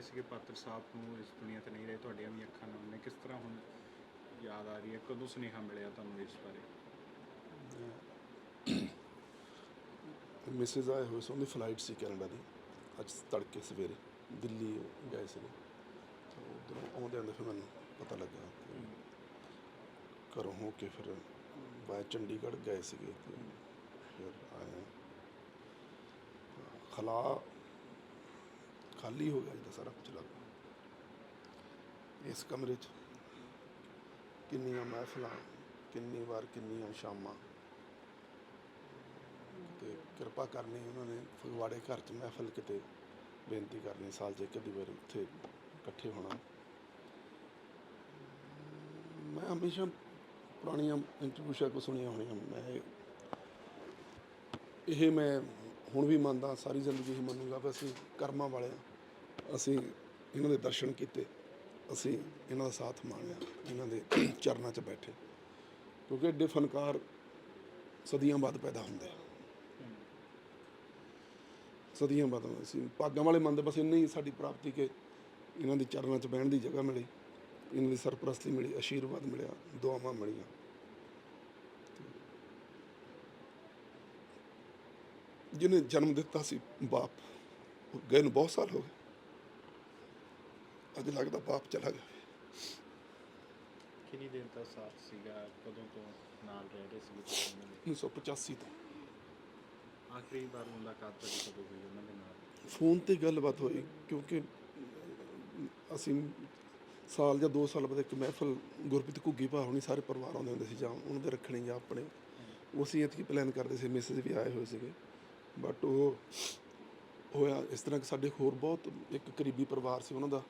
ਕਰਦੇ ਸੀਗੇ ਪਾਤਰ ਸਾਹਿਬ ਨੂੰ ਇਸ ਦੁਨੀਆ ਤੇ ਨਹੀਂ ਰਹੇ, ਤੁਹਾਡੀਆਂ ਵੀ ਅੱਖਾਂ ਨਾਲ ਨੇ। ਕਿਸ ਤਰ੍ਹਾਂ ਹੁਣ ਯਾਦ ਆ ਰਹੀ ਹੈ? ਕਦੋਂ ਸੁਨੇਹਾ ਮਿਲਿਆ ਤੁਹਾਨੂੰ ਇਸ ਬਾਰੇ? ਮਿਸਿਸ ਆਏ ਹੋਏ ਸੀ, ਉਹਦੀ ਫਲਾਈਟ ਸੀ ਕੈਨੇਡਾ ਦੀ। ਅੱਜ ਤੜਕੇ ਸਵੇਰੇ ਦਿੱਲੀ ਗਏ ਸੀ ਤੇ ਉਧਰੋਂ ਆਉਂਦੇ ਆਉਂਦੇ ਫਿਰ ਮੈਨੂੰ ਪਤਾ ਲੱਗਾ ਘਰੋਂ ਹੋ ਕੇ ਫਿਰ ਬਾਏ ਚੰਡੀਗੜ੍ਹ ਗਏ ਸੀਗੇ ਤੇ ਫਿਰ ਆਏ ਖਲਾ ਖਾਲੀ ਹੋ ਗਿਆ ਜਿੱਦਾਂ ਸਾਰਾ ਕੁਝ ਲੱਗਾ ਇਸ ਕਮਰੇ 'ਚ ਕਿੰਨੀਆਂ ਮਹਿਫਲਾਂ, ਕਿੰਨੀ ਵਾਰ ਕਿੰਨੀਆਂ ਸ਼ਾਮਾਂ। ਤੇ ਕਿਰਪਾ ਕਰਨੀ ਉਹਨਾਂ ਨੇ, ਫਗਵਾੜੇ ਘਰ 'ਚ ਮਹਿਫਲ ਕਿਤੇ ਬੇਨਤੀ ਕਰਨੀ ਸਾਲ 'ਚ ਇੱਕ ਅੱਧੀ ਵਾਰ ਉੱਥੇ ਇਕੱਠੇ ਹੋਣਾ। ਮੈਂ ਹਮੇਸ਼ਾ ਪੁਰਾਣੀਆਂ ਇੰਟਰਵਿਊ ਸ਼ਾਇਦ ਕੋ ਸੁਣੀਆਂ ਹੋਣੀਆਂ, ਮੈਂ ਇਹ- ਮੈਂ ਹੁਣ ਵੀ ਮੰਨਦਾ, ਸਾਰੀ ਜ਼ਿੰਦਗੀ ਹੀ ਮੰਨੂਗਾ, ਵੀ ਅਸੀਂ ਕਰਮਾਂ ਵਾਲੇ ਹਾਂ ਅਸੀਂ ਇਹਨਾਂ ਦੇ ਦਰਸ਼ਨ ਕੀਤੇ, ਅਸੀਂ ਇਹਨਾਂ ਦਾ ਸਾਥ ਮਾਣਿਆ, ਇਹਨਾਂ ਦੇ ਚਰਨਾਂ 'ਚ ਬੈਠੇ। ਕਿਉਂਕਿ ਐਡੇ ਫਨਕਾਰ ਸਦੀਆਂ ਬਾਅਦ ਪੈਦਾ ਹੁੰਦੇ ਆ। ਸਦੀਆਂ ਬਾਅਦ ਅਸੀਂ ਭਾਗਾਂ ਵਾਲੇ ਮੰਨਦੇ, ਬਸ ਇੰਨੀ ਹੀ ਸਾਡੀ ਪ੍ਰਾਪਤੀ ਕਿ ਇਹਨਾਂ ਦੇ ਚਰਨਾਂ 'ਚ ਬਹਿਣ ਦੀ ਜਗ੍ਹਾ ਮਿਲੀ, ਇਹਨਾਂ ਦੀ ਸਰਪ੍ਰਸਤੀ ਮਿਲੀ, ਆਸ਼ੀਰਵਾਦ ਮਿਲਿਆ, ਦੁਆਵਾਂ ਮਿਲੀਆਂ। ਜਿਹਨੇ ਜਨਮ ਦਿੱਤਾ ਸੀ ਬਾਪ ਉਹ ਗਏ ਨੂੰ ਬਹੁਤ ਸਾਲ ਹੋ ਗਏ। ਅੱਜ ਲੱਗਦਾ ਬਾਪ ਚਲਾ ਗਿਆ। ਕਿੰਨੀ ਦਿਨ ਦਾ ਸਾਥ ਸੀਗਾ? ਕਦੋਂ ਤੋਂ ਨਾਲ ਰਹਿ ਰਹੇ ਦੇ? 1985 ਤੋਂ। ਆਖਰੀ ਵਾਰ ਮੁਲਾਕਾਤ ਤੁਹਾਡੀ ਕਦੋਂ ਹੋਈ ਉਹਨਾਂ ਦੇ ਨਾਲ? ਫੋਨ ਤੇ ਗੱਲਬਾਤ ਹੋਈ ਕਿਉਂਕਿ ਅਸੀਂ ਸਾਲ ਜਾਂ 2 ਸਾਲ ਬਾਅਦ ਇੱਕ ਮਹਿਫਲ ਗੁਰਪ੍ਰੀਤ ਘੁੱਗੀ ਭਾ ਹੋਣੀ ਸਾਰੇ ਪਰਿਵਾਰ ਆਉਂਦੇ ਹੁੰਦੇ ਸੀ ਜਾਂ ਉਹਨਾਂ ਦੇ ਰੱਖਣੇ ਜਾਂ ਆਪਣੇ। ਉਹ ਅਸੀਂ ਇਤਕੀ ਪਲਾਨ ਕਰਦੇ ਸੀ ਮਿਸਿਸ ਵੀ ਆਏ ਹੋਏ ਸੀਗੇ। ਬਟ ਉਹ ਹੋਇਆ ਇਸ ਤਰ੍ਹਾਂ ਕਿ ਸਾਡੇ ਹੋਰ ਬਹੁਤ ਇੱਕ ਕਰੀਬੀ ਪਰਿਵਾਰ ਸੀ ਉਹਨਾਂ ਦਾ।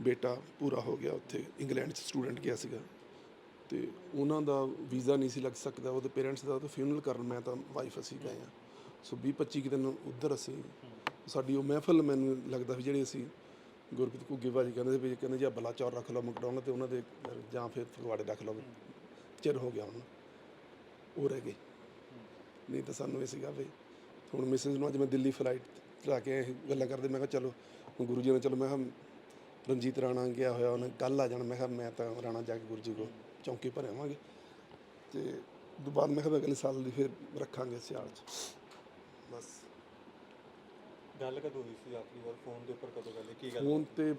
ਬੇਟਾ ਪੂਰਾ ਹੋ ਗਿਆ ਉੱਥੇ, ਇੰਗਲੈਂਡ 'ਚ ਸਟੂਡੈਂਟ ਗਿਆ ਸੀਗਾ। ਤੇ ਉਹਨਾਂ ਦਾ ਵੀਜ਼ਾ ਨਹੀਂ ਸੀ ਲੱਗ ਸਕਦਾ, ਉਹਦੇ ਪੇਰੈਂਟਸ ਦਾ ਤਾਂ ਫਿਊਨਲ ਕਰਨ ਮੈਂ ਤਾਂ ਵਾਈਫ ਅਸੀਂ ਗਏ ਆ ਸੋ 20 25 ਕੁ ਦਿਨ ਉੱਧਰ ਅਸੀਂ, ਸਾਡੀ ਉਹ ਮਹਿਫਲ ਮੈਨੂੰ ਲੱਗਦਾ ਵੀ ਜਿਹੜੇ ਅਸੀਂ ਗੁਰਪ੍ਰੀਤ ਘੁੱਗੇ ਭਾਜੀ ਕਹਿੰਦੇ ਸੀ ਵੀ, ਕਹਿੰਦੇ ਜੇ ਬਲਾਚੌਰ ਰੱਖ ਲਓ ਮਕਡੋਨਲ ਤੇ ਉਹਨਾਂ ਦੇ ਜਾਂ ਫਿਰ ਫਗਵਾੜੇ ਰੱਖ ਲਓ, ਚਿਰ ਹੋ ਗਿਆ ਹੁਣ, ਉਹ ਰਹਿ ਗਏ। ਨਹੀਂ ਤਾਂ ਸਾਨੂੰ ਇਹ ਸੀਗਾ ਵੀ ਹੁਣ ਮਿਸਿਸ ਨੂੰ ਅੱਜ ਮੈਂ ਦਿੱਲੀ ਫਲਾਈਟ ਚਲਾ ਕੇ ਗੱਲਾਂ ਕਰਦੇ, ਮੈਂ ਕਿਹਾ ਚਲੋ ਗੁਰੂ ਜੀ ਨੇ, ਚਲੋ ਮੈਂ ਕਿਹਾ ਰਣਜੀਤ ਰਾਣਾ ਗਿਆ ਹੋਇਆ ਉਹਨੇ ਕੱਲ ਆ ਜਾਣਾ। ਮੈਂ ਕਿਹਾ ਮੈਂ ਤਾਂ ਰਾਣਾ ਜਾ ਕੇ ਗੁਰੂ ਜੀ ਕੋ ਚੌਂਕੀ ਭਰਿਆਵਾਂਗੇ ਤੇ ਬਾਅਦ ਮੈਂ ਕਿਹਾ ਅਗਲੇ ਸਾਲ ਦੀ ਫਿਰ ਰੱਖਾਂਗੇ ਸਿਆਲ ਚ। ਬਸ। ਗੱਲ ਕਦੋਂ ਹੋਈ ਸੀ ਆਖਰੀ ਵਾਰ? ਫੋਨ ਦੇ ਉੱਪਰ ਕਦੋਂ ਗੱਲ? ਕੀ ਗੱਲ ਫੋਨ ਤੇ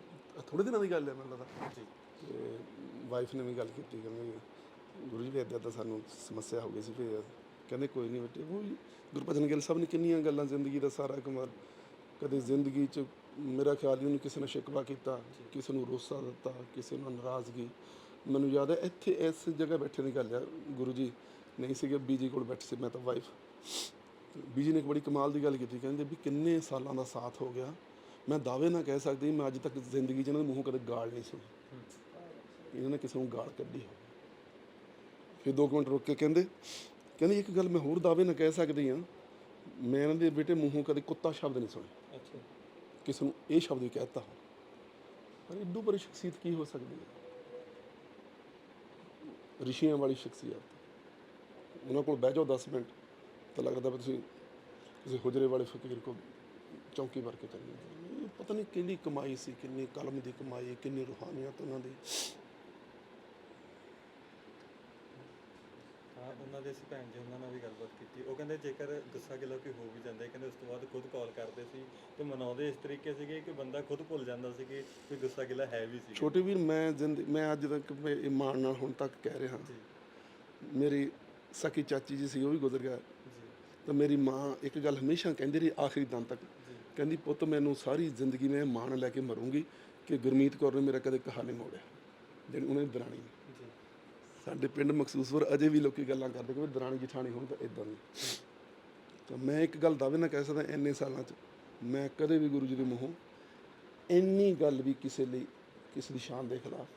ਥੋੜੇ ਦਿਨਾਂ ਦੀ ਗੱਲ ਹੈ ਮੈਨੂੰ ਲੱਗਦਾ। ਜੀ। ਤੇ ਵਾਈਫ ਨੇ ਵੀ ਗੱਲ ਕੀਤੀ ਕਹਿੰਦੇ ਗੁਰੂ ਜੀ ਵੀ ਇੱਦਾਂ ਤਾਂ ਸਾਨੂੰ ਸਮੱਸਿਆ ਹੋ ਗਈ ਸੀ ਫਿਰ ਕਹਿੰਦੇ ਕੋਈ ਨਹੀਂ ਬੇਟੇ ਉਹ ਗੁਰਪਤਨ ਗਿੱਲ ਸਾਹਿਬ ਨੇ ਕਿੰਨੀਆਂ ਗੱਲਾਂ ਜ਼ਿੰਦਗੀ ਦਾ ਸਾਰਾ ਕਮਾਲ ਕਦੇ ਜ਼ਿੰਦਗੀ 'ਚ ਮੇਰਾ ਖਿਆਲ ਹੀ ਉਹਨੂੰ ਕਿਸੇ ਨੇ ਸ਼ਿਕਵਾ ਕੀਤਾ, ਕਿਸੇ ਨੂੰ ਰੋਸਾ ਦਿੱਤਾ, ਕਿਸੇ ਨੂੰ ਨਾਰਾਜ਼ਗੀ। ਮੈਨੂੰ ਯਾਦ ਹੈ ਇੱਥੇ ਇਸ ਜਗ੍ਹਾ ਬੈਠੇ ਦੀ ਗੱਲ ਹੈ ਗੁਰੂ ਜੀ। ਨਹੀਂ ਸੀਗੇ, ਬੀਜੀ ਕੋਲ ਬੈਠੇ ਸੀ, ਮੈਂ ਤਾਂ ਵਾਈਫ ਬੀਜੀ ਨੇ ਇੱਕ ਬੜੀ ਕਮਾਲ ਦੀ ਗੱਲ ਕੀਤੀ, ਕਹਿੰਦੇ ਵੀ ਕਿੰਨੇ ਸਾਲਾਂ ਦਾ ਸਾਥ ਹੋ ਗਿਆ। ਮੈਂ ਦਾਅਵੇ ਨਾਲ ਕਹਿ ਸਕਦੀ, ਮੈਂ ਅੱਜ ਤੱਕ ਜ਼ਿੰਦਗੀ 'ਚ ਇਹਨਾਂ ਦੇ ਮੂੰਹੋਂ ਕਦੇ ਗਾਲ ਨਹੀਂ ਸੁਣੀ। ਇਹਨਾਂ ਨੇ ਕਿਸੇ ਨੂੰ ਗਾਲ ਕੱਢੀ ਹੋਵੇ। ਫਿਰ ਦੋ ਕੁ ਮਿੰਟ ਰੁਕ ਕੇ ਕਹਿੰਦੇ ਕਹਿੰਦੇ ਇੱਕ ਗੱਲ ਮੈਂ ਹੋਰ ਦਾਅਵੇ ਨਾਲ ਕਹਿ ਸਕਦੀ ਹਾਂ, ਮੈਂ ਇਹਨਾਂ ਦੇ ਬੇਟੇ ਮੂੰਹੋਂ ਕਦੇ ਕੁੱਤਾ ਸ਼ਬਦ ਨਹੀਂ ਸੁਣਿਆ। ਅੱਛਾ। ਕਿਸੇ ਨੂੰ ਇਹ ਸ਼ਬਦ ਵੀ ਕਹਿਤਾ ਪਰ ਇਦੋਂ ਬੜੀ ਸ਼ਖਸੀਅਤ ਕੀ ਹੋ ਸਕਦੀ ਹੈ? ਰਿਸ਼ੀਆਂ ਵਾਲੀ ਸ਼ਖਸੀਅਤ। ਉਹਨਾਂ ਕੋਲ ਬਹਿ ਜਾਓ 10 ਮਿੰਟ, ਤਾਂ ਲੱਗਦਾ ਵੀ ਤੁਸੀਂ ਕਿਸੇ ਹੁਜਰੇ ਵਾਲੇ ਫਕੀਰ ਕੋਲ ਚੌਂਕੀ ਭਰ ਕੇ ਚੱਲੇ ਹੋ। ਪਤਾ ਨਹੀਂ ਕਿਹੜੀ ਕਮਾਈ ਸੀ, ਕਿੰਨੀ ਕਲਮ ਦੀ ਕਮਾਈ, ਕਿੰਨੀ ਰੂਹਾਨੀਅਤ ਉਹਨਾਂ ਦੀ। ਹਾਂ ਉਹਨਾਂ ਦੇ ਸੀ ਭੈਣ ਜੀ ਉਹਨਾਂ ਨਾਲ ਵੀ ਗੱਲਬਾਤ ਕੀਤੀ। ਉਹ ਕਹਿੰਦੇ ਜੇਕਰ ਗੁੱਸਾ ਗਿਲਾ ਕੋਈ ਹੋ ਵੀ ਜਾਂਦਾ ਕਹਿੰਦੇ ਉਸ ਤੋਂ ਬਾਅਦ ਖੁਦ ਕਾਲ ਕਰਦੇ ਸੀ ਤੇ ਮਨਾਉਂਦੇ ਇਸ ਤਰੀਕੇ ਸੀਗੇ ਕਿ ਬੰਦਾ ਖੁਦ ਭੁੱਲ ਜਾਂਦਾ ਸੀ ਕਿ ਕੋਈ ਗੁੱਸਾ ਗਿਲਾ ਹੈ ਵੀ ਸੀ ਛੋਟੇ ਵੀਰ ਮੈਂ ਜ਼ਿੰਦ ਮੈਂ ਅੱਜ ਤੱਕ ਮੈਂ ਇਹ ਮਾਣ ਨਾਲ ਹੁਣ ਤੱਕ ਕਹਿ ਰਿਹਾ। ਮੇਰੀ ਸਕੀ ਚਾਚੀ ਜੀ ਸੀ ਉਹ ਵੀ ਗੁਜ਼ਰ ਗਿਆ ਤਾਂ ਮੇਰੀ ਮਾਂ ਇੱਕ ਗੱਲ ਹਮੇਸ਼ਾ ਕਹਿੰਦੀ ਰਹੀ ਆਖਰੀ ਦਮ ਤੱਕ। ਕਹਿੰਦੀ ਪੁੱਤ ਮੈਨੂੰ ਸਾਰੀ ਜ਼ਿੰਦਗੀ ਮੈਂ ਮਾਣ ਲੈ ਕੇ ਮਰੂੰਗੀ ਕਿ ਗੁਰਮੀਤ ਕੌਰ ਨੇ ਮੇਰਾ ਕਦੇ ਕਹਾ ਨਹੀਂ ਮੋੜਿਆ ਜਿਹੜੀ ਉਹਨੇ ਦਰਾਣੀ ਸਾਡੇ ਪਿੰਡ ਮਖਸੂਸਪੁਰ ਅਜੇ ਵੀ ਲੋਕੀ ਗੱਲਾਂ ਕਰਦੇ ਕਿ ਵੀ ਦਰਾਣੀ ਜਠਾਣੀ ਹੋਣ ਤਾਂ ਇਦਾਂ ਦੀ। ਤਾਂ ਮੈਂ ਇੱਕ ਗੱਲ ਦਾਅਵੇ ਨਾਲ ਕਹਿ ਸਕਦਾ ਇੰਨੇ ਸਾਲਾਂ 'ਚ, ਮੈਂ ਕਦੇ ਵੀ ਗੁਰੂ ਜੀ ਦੇ ਮੂੰਹੋਂ ਇੰਨੀ ਗੱਲ ਵੀ ਕਿਸੇ ਲਈ, ਕਿਸੇ ਦੀ ਸ਼ਾਨ ਦੇ ਖਿਲਾਫ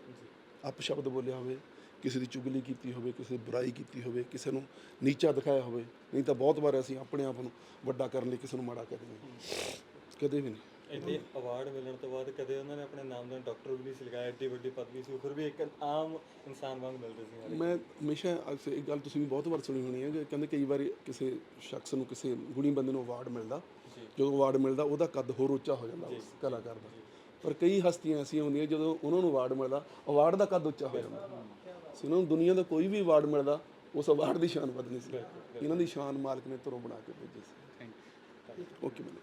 ਅਪਸ਼ਬਦ ਬੋਲਿਆ ਹੋਵੇ, ਕਿਸੇ ਦੀ ਚੁਗਲੀ ਕੀਤੀ ਹੋਵੇ, ਕਿਸੇ ਦੀ ਬੁਰਾਈ ਕੀਤੀ ਹੋਵੇ, ਕਿਸੇ ਨੂੰ ਨੀਚਾ ਦਿਖਾਇਆ ਹੋਵੇ, ਨਹੀਂ ਤਾਂ ਬਹੁਤ ਵਾਰ ਅਸੀਂ ਆਪਣੇ ਆਪ ਨੂੰ ਵੱਡਾ ਕਰਨ ਲਈ ਕਿਸੇ ਨੂੰ ਮਾੜਾ ਕਹਿੰਦੇ ਹਾਂ। ਕਦੇ ਵੀ ਨਹੀਂ। ਇੱਥੇ ਅਵਾਰਡ ਮਿਲਣ ਤੋਂ ਬਾਅਦ ਕਦੇ ਉਹਨਾਂ ਨੇ ਆਪਣੇ ਨਾਮ ਦਾ ਡਾਕਟਰ ਵੀ ਨਹੀਂ ਸੀ ਲਗਾਇਆ ਏਡੀ ਵੱਡੀ ਪਦਵੀ ਸੀ ਫਿਰ ਵੀ ਇੱਕ ਆਮ ਇਨਸਾਨ ਵਾਂਗ ਮਿਲਦੇ ਸੀ ਮੈਂ ਹਮੇਸ਼ਾ ਅਕਸਰ ਇੱਕ ਗੱਲ ਤੁਸੀਂ ਵੀ ਬਹੁਤ ਵਾਰ ਸੁਣੀ ਹੋਣੀ ਹੈ ਕਿ ਕਹਿੰਦੇ ਕਈ ਵਾਰੀ ਕਿਸੇ ਸ਼ਖਸ ਨੂੰ ਕਿਸੇ ਗੁਣੀ ਬੰਦੇ ਨੂੰ ਅਵਾਰਡ ਮਿਲਦਾ ਜਦੋਂ ਅਵਾਰਡ ਮਿਲਦਾ ਉਹਦਾ ਕੱਦ ਹੋਰ ਉੱਚਾ ਹੋ ਜਾਂਦਾ ਉਸ ਕਲਾਕਾਰ ਦਾ। ਪਰ ਕਈ ਹਸਤੀਆਂ ਐਸੀਆਂ ਹੁੰਦੀਆਂ ਜਦੋਂ ਉਹਨਾਂ ਨੂੰ ਅਵਾਰਡ ਮਿਲਦਾ ਅਵਾਰਡ ਦਾ ਕੱਦ ਉੱਚਾ ਹੋ ਜਾਂਦਾ। ਸੀ ਉਹਨਾਂ ਨੂੰ ਦੁਨੀਆ ਦਾ ਕੋਈ ਵੀ ਅਵਾਰਡ ਮਿਲਦਾ ਉਸ ਅਵਾਰਡ ਦੀ ਸ਼ਾਨ ਵੱਧ ਨਹੀਂ ਸੀ ਇਹਨਾਂ ਦੀ ਸ਼ਾਨ ਮਾਲਕ ਨੇ ਤਰੋਂ ਬਣਾ ਕੇ ਭੇਜੀ ਸੀ। ਓਕੇ ਮੈਨੂੰ